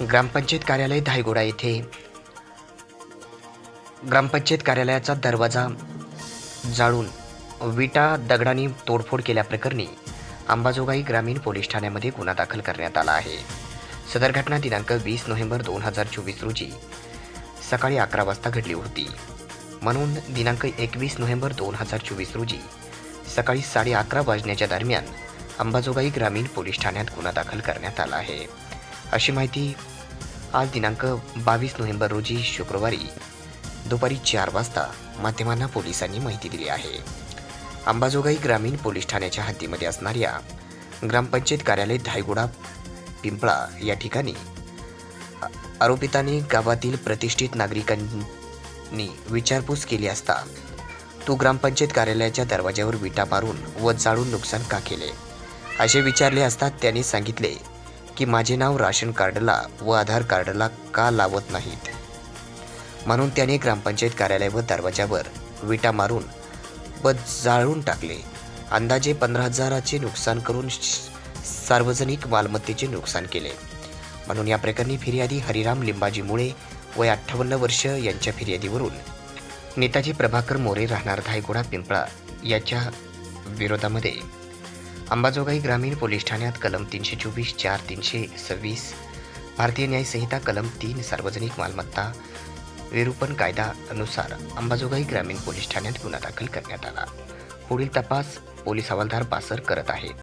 ग्रामपंचायत कार्यालय धायगोडा येथे. ग्रामपंचायत कार्यालयाचा दरवाजा जाळून विटा दगडांनी तोडफोड केल्याप्रकरणी अंबाजोगाई ग्रामीण पोलीस ठाण्यामध्ये गुन्हा दाखल करण्यात आला आहे. सदर घटना दिनांक वीस नोव्हेंबर दोन हजार चोवीस रोजी सकाळी अकरा वाजता घडली होती. म्हणून दिनांक एकवीस नोव्हेंबर दोन हजार चोवीस रोजी सकाळी साडे अकरा वाजण्याच्या दरम्यान अंबाजोगाई ग्रामीण पोलीस ठाण्यात गुन्हा दाखल करण्यात आला आहे. अशी माहिती आज दिनांक बावीस नोव्हेंबर रोजी शुक्रवारी दुपारी चार वाजता माध्यमांना पोलिसांनी माहिती दिली आहे. अंबाजोगाई ग्रामीण पोलीस ठाण्याच्या हद्दीमध्ये असणाऱ्या ग्रामपंचायत कार्यालय धायगुडा पिंपळा या ठिकाणी आरोपितांनी गावातील प्रतिष्ठित नागरिकांनी विचारपूस केली असता तू ग्रामपंचायत कार्यालयाच्या दरवाज्यावर विटा मारून व जाळून नुकसान का केले? असे विचारले असता त्यांनी सांगितले की माझे नाव राशन कार्डला व आधार कार्डला का लावत नाहीत? म्हणून त्याने ग्रामपंचायत कार्यालय व दरवाज्यावर विटा मारून व जाळून टाकले. अंदाजे पंधरा हजाराचे नुकसान करून सार्वजनिक मालमत्तेचे नुकसान केले. म्हणून या प्रकरणी फिर्यादी हरिराम लिंबाजी मुळे वय अठ्ठावन्न वर्ष यांच्या फिर्यादीवरून नेताजी प्रभाकर मोरे राहणार धायगुडा पिंपळा याच्या विरोधामध्ये अंबाजोगाई ग्रामीण पोलीस ठाण्यात कलम तीनशे चोवीस चार तीनशे सव्वीस भारतीय न्यायसंहिता कलम तीन सार्वजनिक मालमत्ता विरूपण कायद्यानुसार अंबाजोगाई ग्रामीण पोलीस ठाण्यात गुन्हा दाखल करण्यात आला. पुढील तपास पोलीस हवालदार बासर करत आहेत